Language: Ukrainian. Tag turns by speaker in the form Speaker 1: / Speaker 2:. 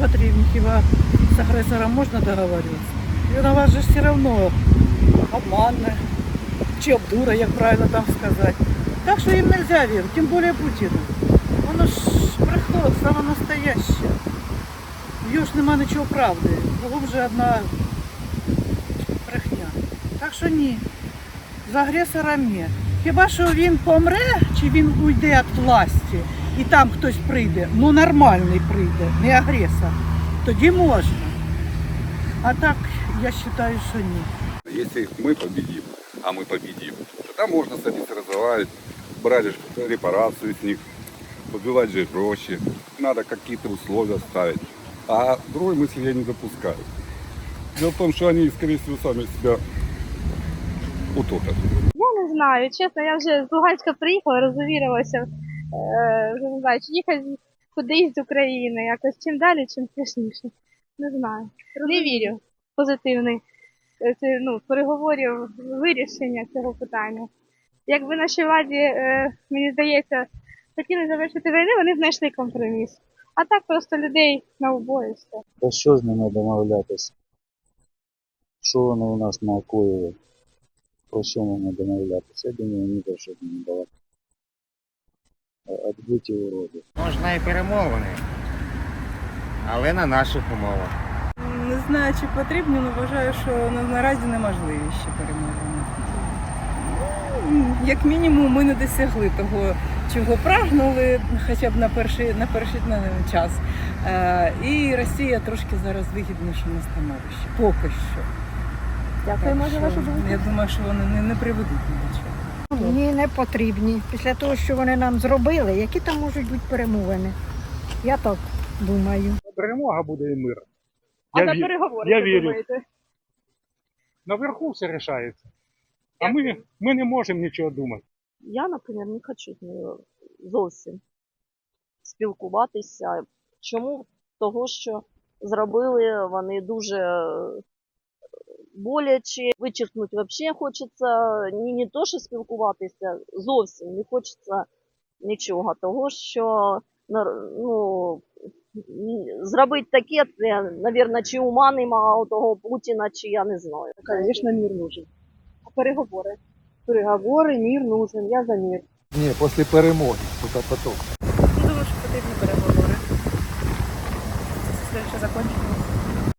Speaker 1: потрібні. Хіба з агресором можна договоритися? Він у вас же все одно обманне чи обдура, як правильно там сказати. Так що їм не можна вірити, тим більше Путіну. Воно ж брехло, саме настояще. В ж нема нічого правди. Кругом вже одна брехня. Так що ні. З агресором ні. Хіба що він помре, чи він уйде від власті, і там хтось прийде, ну нормальний прийде, не агресор, тоді можна. А так, я вважаю, що ні.
Speaker 2: Если мы победим, а мы победим, тогда можно садиться разговаривать, брать же репарацию с них, побивать же проще. Надо какие-то условия ставить. А другой мысли я не допускаю. Дело в том, что они, скорее всего, сами себя утопят.
Speaker 3: Я не знаю, чесно, я вже з Луганська приїхала, розувірилася. Е, вже не знаю, чи їхати кудись з України, якось чим далі, чим страшніше. Не знаю. Не вірю в позитивний е, ну, переговорів вирішення цього питання. Якби нашій владі, е, мені здається, хотіли завершити війну, вони знайшли компроміс. А так просто людей на все.
Speaker 4: Про що з ними домовлятися? Що вони у нас накоїли? Про що можна домовлятися? Я думаю, ні про що не балакати. Отбиті уроди.
Speaker 5: Можна і перемовини, але на наших умовах.
Speaker 6: Не знаю, чи потрібні, але вважаю, що наразі неможливі ще перемовини. Ну, Як мінімум, ми не досягли того, чого прагнули, хоча б на перший, на перший на час. Е, і Росія трошки зараз вигіднішому становищі. Поки що.
Speaker 3: За
Speaker 6: що
Speaker 3: вашу думку.
Speaker 6: Я думаю, що вони не, не приведуть ні до чого.
Speaker 7: Ні, не потрібні. Після того, що вони нам зробили, які там можуть бути перемовини? Я так думаю.
Speaker 8: перемога буде і мир.
Speaker 3: А
Speaker 8: Я
Speaker 3: на
Speaker 8: ві-
Speaker 3: переговори,
Speaker 8: я вірю.
Speaker 3: думаєте?
Speaker 8: Наверху все рішається. А ми, ми не можемо нічого думати.
Speaker 9: Я, наприклад, не хочу з нею зовсім спілкуватися. Чому? Того, що зробили вони дуже е, боляче, вичеркнути взагалі хочеться, ні, не то, що спілкуватися, зовсім не хочеться нічого. Того, що ну, зробити таке, це, мабуть, чи ума нема у того Путіна, чи я не знаю.
Speaker 3: Звісно, мир нужен. А переговори? Переговори, мир нужен, я за мир.
Speaker 4: Ні, після перемоги, потім.
Speaker 6: Думаю, що потрібні переговори. Це все закінчено.